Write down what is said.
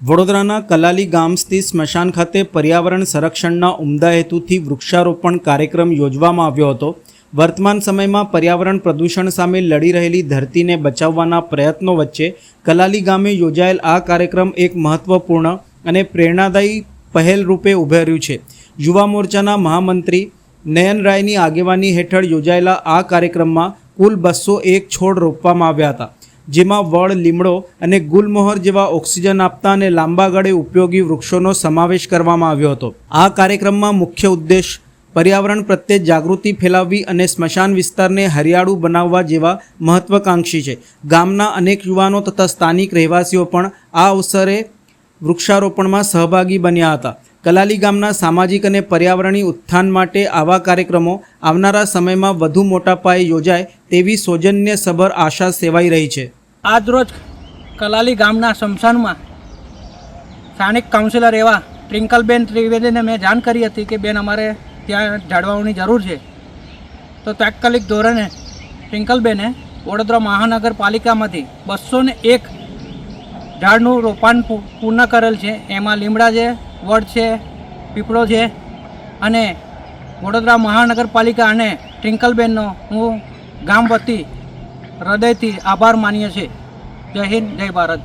વડોદરાના કલાલી ગામ સ્થિત સ્મશાન ખાતે પર્યાવરણ સંરક્ષણના ઉમદા હેતુથી વૃક્ષારોપણ કાર્યક્રમ યોજવામાં આવ્યો હતો. વર્તમાન સમયમાં પર્યાવરણ પ્રદૂષણ સામે લડી રહેલી ધરતીને બચાવવાના પ્રયત્નો વચ્ચે કલાલી ગામે યોજાયેલ આ કાર્યક્રમ એક મહત્વપૂર્ણ અને પ્રેરણાદાયી પહેલ રૂપે ઉભર્યું છે. યુવા મોરચાના મહામંત્રી નયન રાયની આગેવાની હેઠળ યોજાયેલા આ કાર્યક્રમમાં કુલ બસો એક છોડ રોપવામાં આવ્યા હતા. જેમાં વડ લીમડો અને ગુલમોહર જેવા ઓક્સિજન આપતા અને લાંબા ગાળે ઉપયોગી વૃક્ષોનો સમાવેશ કરવામાં આવ્યો હતો. આ કાર્યક્રમમાં મુખ્ય ઉદ્દેશ પર્યાવરણ પ્રત્યે જાગૃતિ ફેલાવવી અને સ્મશાન વિસ્તારને હરિયાળું બનાવવા જેવા મહત્વકાંક્ષી છે. ગામના અનેક યુવાનો તથા સ્થાનિક રહેવાસીઓ પણ આ અવસરે વૃક્ષારોપણમાં સહભાગી બન્યા હતા. કલાલી ગામના સામાજિક અને પર્યાવરણીય ઉત્થાન માટે આવા કાર્યક્રમો આવનારા સમયમાં વધુ મોટા પાયે યોજાય તેવી સૌજન્યસભર આશા સેવાઈ રહી છે. આજરોજ કલાલી ગામના સ્મશાનમાં સ્થાનિક કાઉન્સિલર એવા ટ્વિંકલબેન ત્રિવેદીને મેં જાણ કરી હતી કે, બેન, અમારે ત્યાં જાળવાઓની જરૂર છે. તો તાત્કાલિક ધોરણે ટ્વિંકલબેને વડોદરા મહાનગરપાલિકામાંથી બસો ને એક ઝાડનું રોપાણ પૂર્ણ કરેલ છે. એમાં લીમડા છે, વડ છે, પીપળો છે અને વડોદરા મહાનગરપાલિકા અને ટ્વિંકલબેનનો હું ગામ વતી હૃદયથી આભાર માનીએ છીએ. જય હિન્દ જય ભારત.